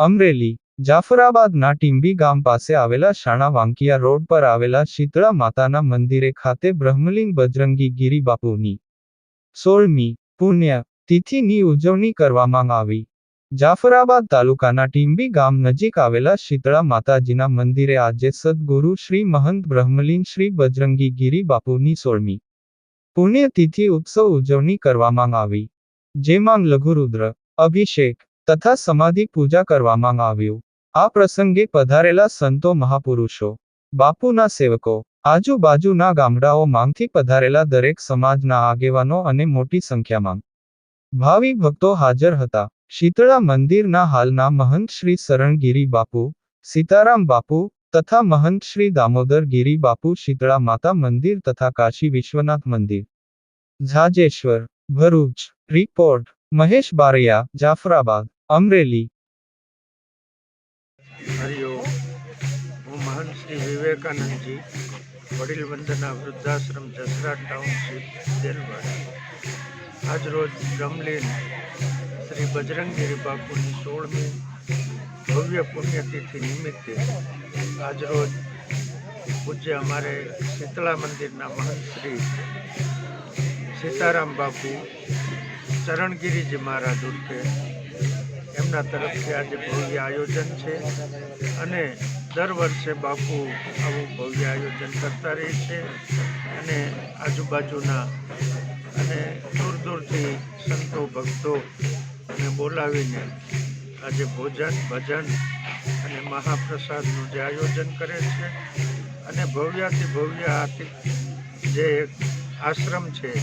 અમરેલી, જાફરાબાદના ટીંબી ગામ પાસે આવેલા શાણા વાંકિયા રોડ પર આવેલા શીતળા માતાના મંદિરે ખાતે બ્રહ્મલિંગ બજરંગી ગિરી સોળમી પુણ્ય તિથિની ઉજવણી કરવામાં આવી. જાફરાબાદ તાલુકાના ટીંબી ગામ નજીક આવેલા શીતળા માતાજીના મંદિરે આજે સદગુરુ શ્રી મહંત બ્રહ્મલીન શ્રી બજરંગી ગિરી બાપુની સોળમી પુણ્યતિથિ ઉત્સવ ઉજવણી કરવામાં આવી. જેમાં લઘુરુદ્ર, અભિષેક તથા સમાધિ પૂજા કરવામાં આવ્યું. આ પ્રસંગે પધારેલા સંતો મહાપુરુષો, બાપુના સેવકો, આજુબાજુના ગામડાઓ માંગથી પધારેલા દરેક સમાજના આગેવાનો અને મોટી સંખ્યામાં ભાવિ ભક્તો હાજર હતા. શીતળા મંદિરના હાલના મહંત શ્રી શરણગીરી બાપુ, સીતારામ બાપુ તથા મહંત શ્રી દામોદર ગીરી બાપુ શીતળા માતા મંદિર તથા કાશી વિશ્વનાથ મંદિર. ઝાજેશ્વર ભરૂચ, રિપોર્ટ મહેશ બારૈયા જાફરાબાદ અમરેલી હરિઓમ હું મહંત શ્રી વિવેકાનંદજી વડીલ વંદના વૃદ્ધાશ્રમ જસરા ટાઉનશીપ દેલવાડ આજરોજ બ્રહ્મલીન શ્રી બજરંગગીરી બાપુની સોળમી ભવ્ય પુણ્યતિથિ નિમિત્તે આજરોજ પૂજ્ય અમારે શીતળા મંદિરના મહંત શ્રી સીતારામ બાપુ ચરણગીરીજી મહારાજ ઉર્ફે એમના તરફથી આજે ભવ્ય આયોજન છે અને દર વર્ષે બાપુ આવું ભવ્ય આયોજન કરતા રહે છે અને આજુબાજુના અને દૂર દૂરથી સંતો, ભક્તો ને બોલાવીને આજે ભોજન, ભજન અને મહાપ્રસાદનું જે આયોજન કરે છે અને ભવ્યાથી ભવ્ય આથી જે આશ્રમ છે